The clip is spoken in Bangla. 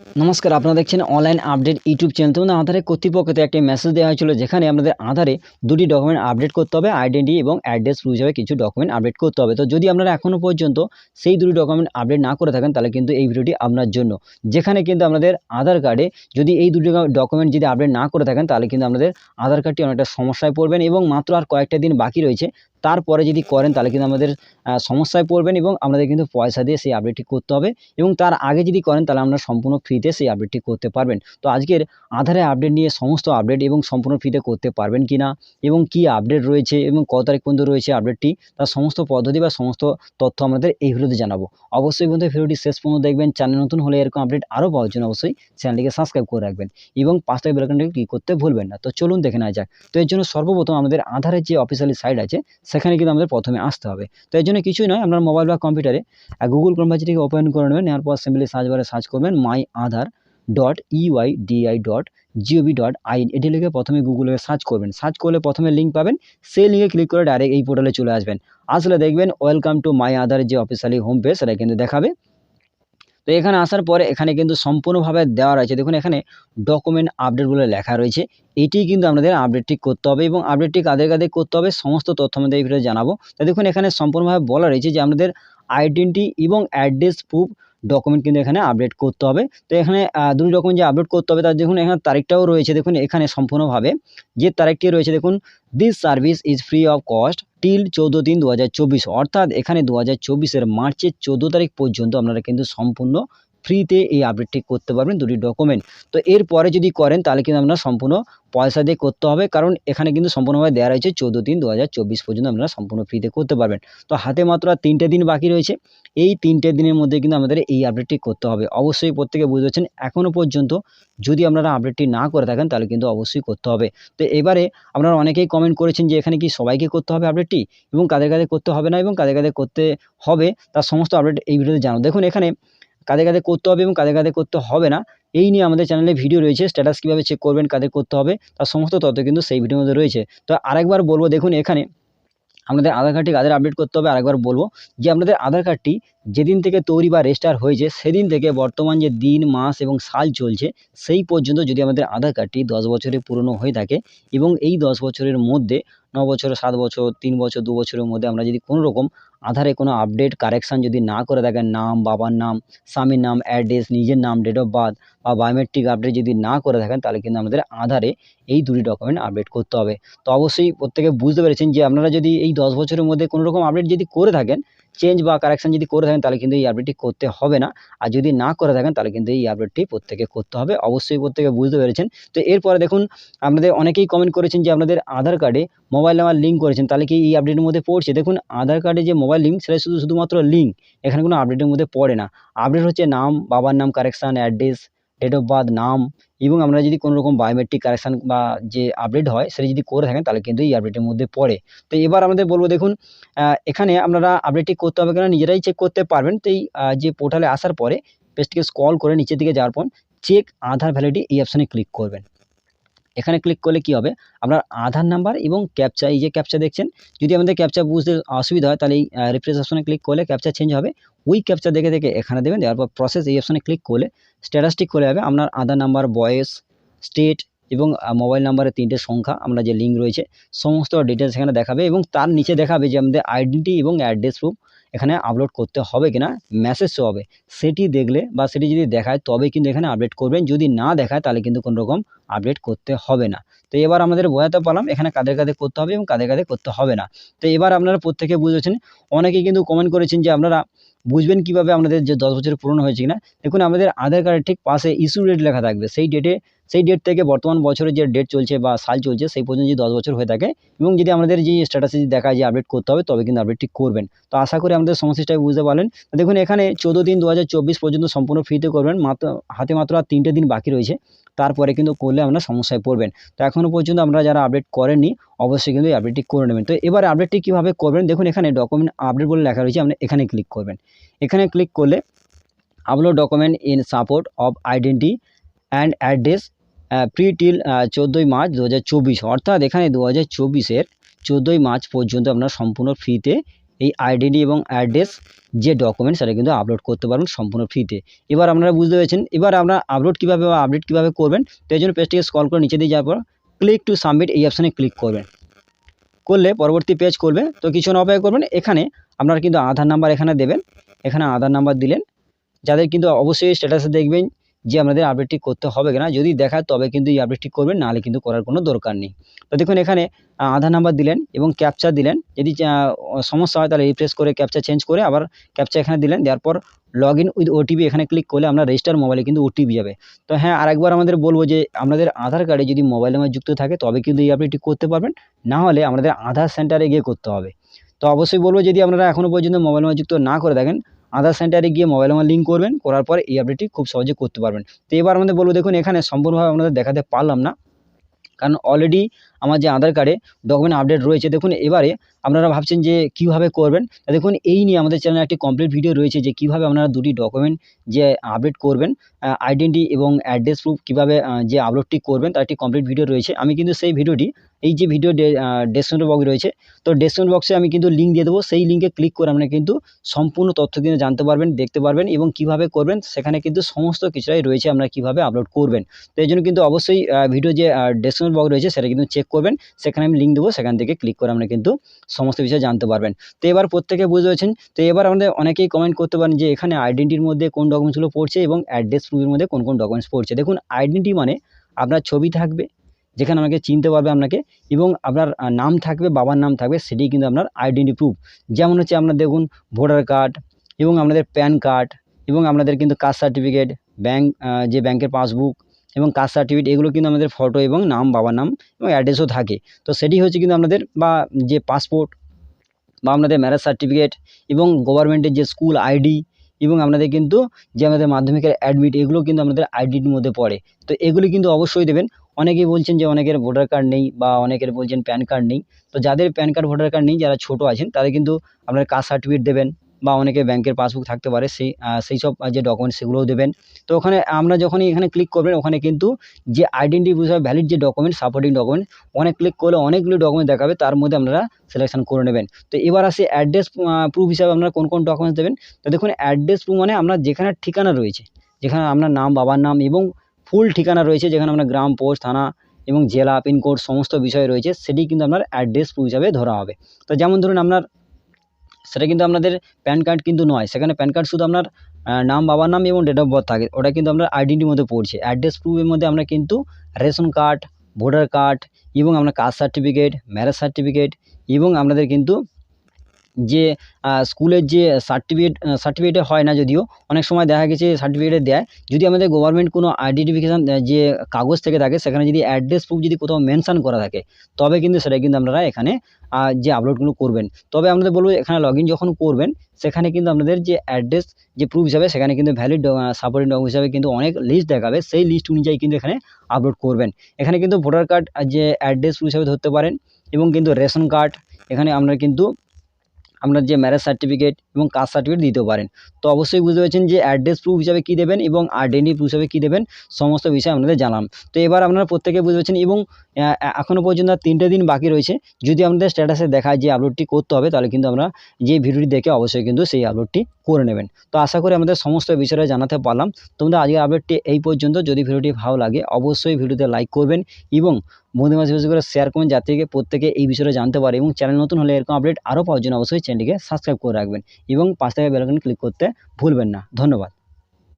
নমস্কার, আপনারা দেখছেন অনলাইন আপডেট ইউটিউব চ্যানেল। তো আধারে কর্তৃপক্ষ থেকে একটি মেসেজ দেওয়া হয়েছিল যেখানে আপনাদের আধারে দুটি ডকুমেন্ট আপডেট করতে হবে আইডেন্টি এবং অ্যাড্রেস প্রুফ হিসাবে কিছু ডকুমেন্ট আপডেট করতে হবে। তো যদি আপনারা এখনও পর্যন্ত সেই দুটি ডকুমেন্ট আপডেট না করে থাকেন, তাহলে কিন্তু এই ভিডিওটি আপনার জন্য। যেখানে কিন্তু আপনাদের আধার কার্ডে যদি এই দুটি ডকুমেন্ট যদি আপডেট না করে থাকেন, তাহলে কিন্তু আপনাদের আধার কার্ডটি অনেকটা সমস্যায় পড়বেন এবং মাত্র আর কয়েকটা দিন বাকি রয়েছে। তারপরে যদি করেন, তাহলে কিন্তু আমাদের সমস্যায় পড়বেন এবং আমাদের কিন্তু পয়সা দিয়ে সেই আপডেটটি করতে হবে এবং তার আগে যদি করেন, তাহলে আমরা সম্পূর্ণ ফ্রিতে সেই আপডেটটি করতে পারবেন। তো আজকের আধারে আপডেট নিয়ে সমস্ত আপডেট এবং সম্পূর্ণ ফ্রিতে করতে পারবেন কি না এবং কি আপডেট রয়েছে এবং কত তারিখ পর্যন্ত রয়েছে আপডেটটি তার সমস্ত পদ্ধতি বা সমস্ত তথ্য আমাদের এই ভিডিওতে জানাব। অবশ্যই বন্ধু ভিডিওটি শেষ পর্যন্ত দেখবেন। চ্যানেল নতুন হলে এরকম আপডেট আরও পাওয়ার জন্য অবশ্যই চ্যানেলটিকে সাবস্ক্রাইব করে রাখবেন এবং পাঁচটা বেলাকনটিকে ক্লিক করতে ভুলবেন না। তো চলুন দেখে নেওয়া যাক। তো এর জন্য সর্বপ্রথম আমাদের আধারের যে অফিসিয়ালি সাইট আছে, সেখানে কিন্তু আমাদের প্রথমে আসতে হবে। তো এর জন্য কিছুই নয়, আপনার মোবাইল বা কম্পিউটারে গুগল ক্রোম ব্রাউজারটিকে ওপেন করে নেবেন, নেওয়ার পর সিম্পলি সার্চ বারে সার্চ করবেন my Aadhaar dot UI DI dot gov dot in এটি লিখে প্রথমে গুগলে সার্চ করবেন। সার্চ করলে প্রথমে লিঙ্ক পাবেন। সেই লিঙ্কে ক্লিক করে ডাইরেক্ট এই পোর্টালে চলে আসবেন। আসলে দেখবেন ওয়েলকাম টু মাই আধার যে অফিসিয়ালি হোম পেজ সেটা কিন্তু দেখাবে। তো এখানে আসার পরে এখানে কিন্তু সম্পূর্ণভাবে দেওয়া রয়েছে। দেখুন এখানে ডকুমেন্ট আপডেট বলে লেখা রয়েছে। এটি কিন্তু আপনাদের আপডেটটি করতে হবে এবং আপডেটটি কাদের কাদের করতে হবে সমস্ত তথ্য আমাদের এই ভিডিওতে জানাব। তো দেখুন এখানে সম্পূর্ণভাবে বলা রয়েছে যে আপনাদের আইডেন্টি এবং অ্যাড্রেস প্রুফ ডকুমেন্ট কিন্তু এখানে আপডেট করতে হবে। তো এখানে দুটি ডকুমেন্ট যে আপডেট করতে হবে, তার দেখুন এখানে তারিখটাও রয়েছে। দেখুন এখানে সম্পূর্ণভাবে যে তারিখটি রয়েছে, দেখুন this service is free of cost till চৌদ্দ তিন দু অর্থাৎ এখানে দু হাজার চব্বিশের মার্চের চৌদ্দো তারিখ পর্যন্ত আপনারা কিন্তু সম্পূর্ণ ফ্রিতে এই আপডেটটি করতে পারবেন দুটি ডকুমেন্ট তো এরপরে যদি করেন, তাহলে কিন্তু আপনারা সম্পূর্ণ পয়সা দিয়ে করতে হবে, কারণ এখানে কিন্তু সম্পূর্ণভাবে দেওয়া রয়েছে চৌদ্দো তিন দু পর্যন্ত আপনারা সম্পূর্ণ ফ্রিতে করতে পারবেন। তো হাতে মাত্র তিনটে দিন বাকি রয়েছে। এই তিনটে দিনের মধ্যে কিন্তু আমাদের এই আপডেটটি করতে হবে। অবশ্যই প্রত্যেকে বুঝতে পারছেন এখনও পর্যন্ত যদি আপনারা আপডেটটি না করে থাকেন, তাহলে কিন্তু অবশ্যই করতে হবে। তো এবারে আপনারা অনেকেই কমেন্ট করেছেন যে এখানে কি সবাইকে করতে হবে আপডেটটি এবং কাদের কাদের করতে হবে না এবং কাদের কাদের করতে হবে, তার সমস্ত আপডেট এই ভিডিওতে জানো দেখুন, এখানে কাদের কাদের করতে হবে এবং কাদের কাদের করতে হবে না, এই নিয়ে আমাদের চ্যানেলে ভিডিও রয়েছে স্ট্যাটাস কীভাবে চেক করবেন, কাদের করতে হবে, তার সমস্ত তথ্য কিন্তু সেই ভিডিওর মধ্যে রয়েছে। তো আরেকবার বলব, দেখুন, এখানে আপনাদের আধার কার্ডটি কাদের আপডেট করতে হবে আরেকবার বলব যে আপনাদের আধার কার্ডটি যেদিন থেকে তৈরি বা রেজিস্টার হয়েছে, সেদিন থেকে বর্তমান যে দিন, মাস এবং সাল চলছে, সেই পর্যন্ত যদি আমাদের আধার কার্ডটি দশ বছরের পুরনো হয়ে থাকে এবং এই দশ বছরের মধ্যে ন বছর, সাত বছর, তিন বছর, দু বছরের মধ্যে আমরা যদি কোনো রকম আধারে কোনো আপডেট কারেকশান যদি না করে থাকেন, নাম, বাবার নাম, স্বামীর নাম অ্যাড্রেস নিজের নাম ডেট অফ বার্থ বা বায়োমেট্রিক আপডেট যদি না করে থাকেন, তাহলে কিন্তু আমাদের আধারে এই দুটি ডকুমেন্ট আপডেট করতে হবে। তো অবশ্যই প্রত্যেকে বুঝতে পেরেছেন যে আপনারা যদি এই দশ বছরের মধ্যে কোনো রকম আপডেট যদি করে থাকেন চেঞ্জ বা কারেকশান যদি করে থাকেন তাহলে কিন্তু এই আপডেটটি করতে হবে না। আর যদি না করে থাকেন, তাহলে কিন্তু এই আপডেটটি প্রত্যেকে করতে হবে। অবশ্যই প্রত্যেকে বুঝতে পেরেছেন। তো এরপরে দেখুন, আপনাদের অনেকেই কমেন্ট করেছেন যে আপনাদের আধার কার্ডে মোবাইল নাম্বার লিঙ্ক করেছেন। তাহলে কি এই আপডেটের মধ্যে পড়ছে? দেখুন, আধার কার্ডে যে মোবাইল লিঙ্ক সেটা শুধু, শুধুমাত্র লিঙ্ক এখানে কোনো আপডেটের মধ্যে পড়ে না। আপডেট হচ্ছে নাম, বাবার নাম correction address date of birth নাম এবং আমরা যদি কোনো রকম বায়োমেট্রিক কারেকশান বা যে আপডেট হয়, সেটা যদি করে থাকেন, তাহলে কিন্তু এই আপডেটের মধ্যে পড়ে। তো এবার আমাদের বলব, দেখুন এখানে আপনারা আপডেটটি করতে হবে কিনা নিজেরাই চেক করতে পারবেন। তো এই যে পোর্টালে আসার পরে পেজটিকে স্ক্রল করে নিচের দিকে যাওয়ার পর চেক আধার ভ্যালিডিটি এই অপশানে ক্লিক করবেন। এখানে ক্লিক করলে কি হবে? আপনার আধার নাম্বার এবং ক্যাপচা এই যে ক্যাপচা দেখছেন, যদি আমাদের ক্যাপচা বুঝতে অসুবিধা হয়, তাহলে এই রিফ্রেশ অপশনে ক্লিক করলে ক্যাপচা চেঞ্জ হবে। ওই ক্যাপচা দেখে দেখে এখানে দেবেন, দেওয়ার পর প্রসেস এই অপশনে ক্লিক করলে স্ট্যাটাসটি খুলে যাবে। আপনার আধার নাম্বার বয়স স্টেট এবং মোবাইল নাম্বারের তিনটে সংখ্যা, আমরা যে লিঙ্ক রয়েছে, সমস্ত ডিটেলস এখানে দেখাবে এবং তার নিচে দেখাবে যে আমাদের আইডেন্টি এবং অ্যাড্রেস প্রুফ এখানে আপলোড করতে হবে কিনা মেসেজ শো হবে। সেটি দেখলে বা সেটি যদি দেখায় তবে কিন্তু এখানে আপডেট করবেন। যদি না দেখায়, তাহলে কিন্তু কোনো রকম আপডেট করতে হবে না। তো এবার আমাদের বোঝাতে পারলাম, এখানে কাদের কাদের করতে হবে এবং কাদের কাদের করতে হবে না। তো এবার আপনারা প্রত্যেকে বুঝেছেন, অনেকেই কিন্তু কমেন্ট করেছেন যে আপনারা বুঝবেন কীভাবে আমাদের যে দশ বছরের পূরণ হয়েছে কিনা। দেখুন, আমাদের আধার কার্ডের ঠিক পাশে ইস্যু ডেট লেখা থাকবে। সেই ডেটে সেই ডেট থেকে বর্তমান বছরের যে ডেট চলছে বা সাল চলছে, সেই পর্যন্ত যদি দশ বছর হয়ে থাকে এবং যদি আমাদের যে স্ট্যাটাসে যদি দেখায় যে আপডেট করতে হবে, তবে কিন্তু আপডেটটি করবেন। তো আশা করি আমাদের সমস্যাটা বুঝতে পারলেন। দেখুন, এখানে চোদ্দ দিন দু হাজার চব্বিশ পর্যন্ত সম্পূর্ণ ফ্রিতে করবেন। মাত্র, হাতে মাত্র আর তিনটে দিন বাকি রয়েছে। তারপরে কিন্তু করলে আপনারা সমস্যায় পড়বেন। তো এখনও পর্যন্ত আমরা যারা আপডেট করেননি, অবশ্যই কিন্তু এই আপডেটটি করে নেবেন। তো এবার আপডেটটি কীভাবে করবেন? দেখুন, এখানে ডকুমেন্ট আপডেট বলে লেখা রয়েছে। আপনি এখানে ক্লিক করবেন। এখানে ক্লিক করলে upload document in support of identity and address free till চোদ্দোই মার্চ দু হাজার চব্বিশ। অর্থাৎ এখানে দু হাজার চব্বিশের চোদ্দোই মার্চ পর্যন্ত আপনারা সম্পূর্ণ ফ্রিতে এই আইডেন্টি এবং অ্যাড্রেস যে ডকুমেন্ট সেটা কিন্তু আপলোড করতে পারবেন সম্পূর্ণ ফ্রিতে এবার আপনারা বুঝতে পেরেছেন, এবার আপনারা আপলোড কীভাবে বা আপডেট কীভাবে করবেন, তো এই জন্য পেজটিকে স্কল করে নিচে দিয়ে যাওয়ার পর ক্লিক টু সাবমিট এই অপশানে ক্লিক করবেন। করলে পরবর্তী পেজ করবে, তো কিছু না অপেক্ষা করবেন, এখানে আপনারা কিন্তু আধার নাম্বার এখানে দেবেন, এখানে আধার নাম্বার দিলেন, যাদের কিন্তু অবশ্যই স্ট্যাটাসে দেখবেন যে আপনাদের আপডেটটি করতে হবে কিনা, যদি দেখায় তবে কিন্তু এই আপডেটটি করবেন, নাহলে কিন্তু করার কোনো দরকার নেই। তো দেখুন, এখানে আধার নাম্বার দিলেন এবং ক্যাপচা দিলেন। যদি সমস্যা হয় তাহলে রিফ্রেশ করে ক্যাপচা চেঞ্জ করে আবার ক্যাপচা এখানে দিলেন, দেওয়ার পর লগ ইন উইথ ওটিপি এখানে ক্লিক করলে আমরা রেজিস্টার মোবাইলে কিন্তু ওটিপি যাবে। তো হ্যাঁ আরেকবার আমাদের বলব যে আপনাদের আধার কার্ডে যদি মোবাইল নাম্বার যুক্ত থাকে, তবে কিন্তু এই আপডেটটি করতে পারবেন, না হলে আমাদের আধার সেন্টারে গিয়ে করতে হবে। তো অবশ্যই বলব, যদি আপনারা এখনও পর্যন্ত মোবাইল নাম্বার যুক্ত না করে থাকেন আধার সেন্টারে গিয়ে মোবাইল নাম্বার লিঙ্ক করবেন, করার পরে এই আপডেটটি খুব সহজে করতে পারবেন। তো এবার আমাদের বলব দেখুন, এখানে সম্পূর্ণভাবে আপনাদের দেখাতে পারলাম না। কারণ অলরেডি আমার যে আধার কার্ডে ডকুমেন্ট আপডেট রয়েছে, দেখুন, এবারে আপনারা ভাবছেন যে কীভাবে করবেন? দেখুন, এই নিয়ে আমাদের চ্যানেলে একটি কমপ্লিট ভিডিও রয়েছে যে কীভাবে আপনারা দুটি ডকুমেন্ট যে আপডেট করবেন আইডেন্টি এবং অ্যাড্রেস প্রুফ কীভাবে যে আপলোডটি করবেন, তার একটি কমপ্লিট ভিডিও রয়েছে। আমি কিন্তু সেই ভিডিওটি এই যে ভিডিও ডেসক্রিপশন বক্স রয়েছে, তো ডেসক্রিপশন বক্সে আমি কিন্তু লিঙ্ক দিয়ে দেবো। সেই লিঙ্কে ক্লিক করে আপনারা কিন্তু সম্পূর্ণ তথ্য কিন্তু জানতে পারবেন, দেখতে পারবেন এবং কীভাবে করবেন, সেখানে কিন্তু সমস্ত কিছুটাই রয়েছে আপনারা কীভাবে আপলোড করবেন। তো এই জন্য কিন্তু অবশ্যই ভিডিও যে ডেসক্রিপশন বক্স রয়েছে, সেটা কিন্তু চেক করবেন, সেখানে আমি লিঙ্ক দেবো, সেখান থেকে ক্লিক করে আপনারা কিন্তু সমস্ত বিষয় জানতে পারবেন। তো এবার প্রত্যেকে বুঝতে পেরেছেন তো এবার আমাদের অনেকেই কমেন্ট করতে পারেন যে এখানে আইডেন্টিটির মধ্যে কোন ডকুমেন্টসগুলো পড়ছে এবং অ্যাড্রেস প্রুফের মধ্যে কোন কোন ডকুমেন্টস পড়ছে। দেখুন আইডেন্টি মানে আপনার ছবি থাকবে, যেখানে আমাকে চিনতে পারবে আপনাকে, এবং আপনার নাম থাকবে, বাবার নাম থাকবে সেটি কিন্তু আপনার আইডেন্টি প্রুফ যেমন হচ্ছে আপনার দেখুন ভোটার কার্ড এবং আপনাদের প্যান কার্ড এবং আপনাদের কিন্তু কাস্ট সার্টিফিকেট ব্যাঙ্ক যে ব্যাংকের পাসবুক এবং কাস্ট সার্টিফিকেট এগুলো কিন্তু আমাদের ফটো এবং নাম, বাবার নাম এবং অ্যাড্রেসও থাকে। তো সেটি হচ্ছে কিন্তু আপনাদের বা যে পাসপোর্ট বা আপনাদের ম্যারেজ সার্টিফিকেট এবং গভর্নমেন্টের যে স্কুল আইডি এবং আপনাদের কিন্তু যে আমাদের মাধ্যমিকের অ্যাডমিট এগুলো কিন্তু আপনাদের আইডির মধ্যে পড়ে। তো এগুলি কিন্তু অবশ্যই দেবেন। অনেকেই বলছেন যে অনেকের ভোটার কার্ড নেই বা অনেকের বলছেন প্যান কার্ড নেই। তো যাদের প্যান কার্ড ভোটার কার্ড নেই, যারা ছোটো আছেন, তাদের কিন্তু আপনার কাস্ট সার্টিফিকেট দেবেন। বা অনেকে ব্যাংকের পাসবুক থাকতে পারে, সেই সেই সব যে ডকুমেন্টস সেগুলোও দেবেন। তো ওখানে আমরা যখনই এখানে ক্লিক করবেন, ওখানে কিন্তু যে আইডেন্টি হিসাবে ভ্যালিড যে ডকুমেন্ট সাপোর্টিং ডকুমেন্ট অনেক ক্লিক করলে অনেকগুলো ডকুমেন্ট দেখাবে, তার মধ্যে আপনারা সিলেকশন করে নেবেন। তো এবার আসে অ্যাড্রেস প্রুফ হিসাবে আপনারা কোন কোন ডকুমেন্টস দেবেন? তো দেখুন অ্যাড্রেস প্রুফ মানে আপনার যেখানে ঠিকানা রয়েছে, যেখানে আপনার নাম, বাবার নাম এবং ফুল ঠিকানা রয়েছে, যেখানে আপনার গ্রাম, পোস্ট, থানা এবং জেলা, পিনকোড, সমস্ত বিষয় রয়েছে, সেটি কিন্তু আপনার অ্যাড্রেস প্রুফ হিসাবে ধরা হবে। তো যেমন ধরুন, আপনার সেটা কিন্তু আপনাদের প্যান কার্ড কিন্তু নয়। সেখানে প্যান কার্ড শুধু আপনার নাম, বাবার নাম এবং ডেট অফ বার্থ থাকে। ওটা কিন্তু আপনার আইডেন্টির মধ্যে পড়ছে। অ্যাড্রেস প্রুফের মধ্যে আমরা কিন্তু রেশন কার্ড ভোটার কার্ড এবং আপনার কাস্ট সার্টিফিকেট ম্যারেজ সার্টিফিকেট এবং আপনাদের কিন্তু যে স্কুলের যে সার্টিফিকেট সার্টিফিকেটে হয় না যদিও, অনেক সময় দেখা গেছে সার্টিফিকেটে দেয়। যদি আমাদের গভর্নমেন্ট কোনো আইডেন্টিফিকেশান যে কাগজ থেকে থাকে, সেখানে যদি অ্যাড্রেস প্রুফ যদি কোথাও মেনশন করা থাকে, তবে কিন্তু সেটা কিন্তু আপনারা এখানে যে আপলোডগুলো করবেন। তবে আপনাদের বলব এখানে লগ যখন করবেন, সেখানে কিন্তু আপনাদের যে অ্যাড্রেস যে প্রুফ হিসাবে, সেখানে কিন্তু ভ্যালিড সাপোর্টিং ডকুমেন্ট হিসাবে কিন্তু অনেক লিস্ট দেখাবে। সেই লিস্ট অনুযায়ী কিন্তু এখানে আপলোড করবেন। এখানে কিন্তু ভোটার কার্ড যে অ্যাড্রেস প্রুফ হিসাবে ধরতে পারেন, এবং কিন্তু রেশন কার্ড এখানে আপনারা কিন্তু আপনার যে ম্যারেজ সার্টিফিকেট এবং কাস্ট সার্টিফিকেট দিতে পারেন। তো অবশ্যই বুঝতে পেরেছেন যে অ্যাড্রেস প্রুফ হিসাবে কী দেবেন এবং আইডেন্টি প্রুফ হিসাবে কী দেবেন, সমস্ত বিষয় আপনাদের জানালাম। তো এবার আপনারা প্রত্যেকে বুঝতে পারছেন এবং এখনও পর্যন্ত তিনটে দিন বাকি রয়েছে। যদি আপনাদের স্ট্যাটাসে দেখায় যে আপলোডটি করতে হবে, তাহলে কিন্তু আমরা যে ভিডিওটি দেখে অবশ্যই কিন্তু সেই আপলোডটি করে নেবেন। তো আশা করি আমাদের সমস্ত বিষয়টা জানাতে পারলাম। তোমাদের আজকের আপডেটটি এই পর্যন্ত। যদি ভিডিওটি ভালো লাগে, অবশ্যই ভিডিওতে লাইক করবেন এবং বন্ধুদের মাঝে বেশি করে শেয়ার করুন যাতে প্রত্যেকে এই বিষয়টা জানতে পারে এবং চ্যানেল নতুন হলে এরকম আপডেট আরও পাওয়ার জন্য অবশ্যই চ্যানেলটিকে সাবস্ক্রাইব করে রাখবেন এবং পাশ থেকে বেলাকন ক্লিক করতে ভুলবেন না। ধন্যবাদ।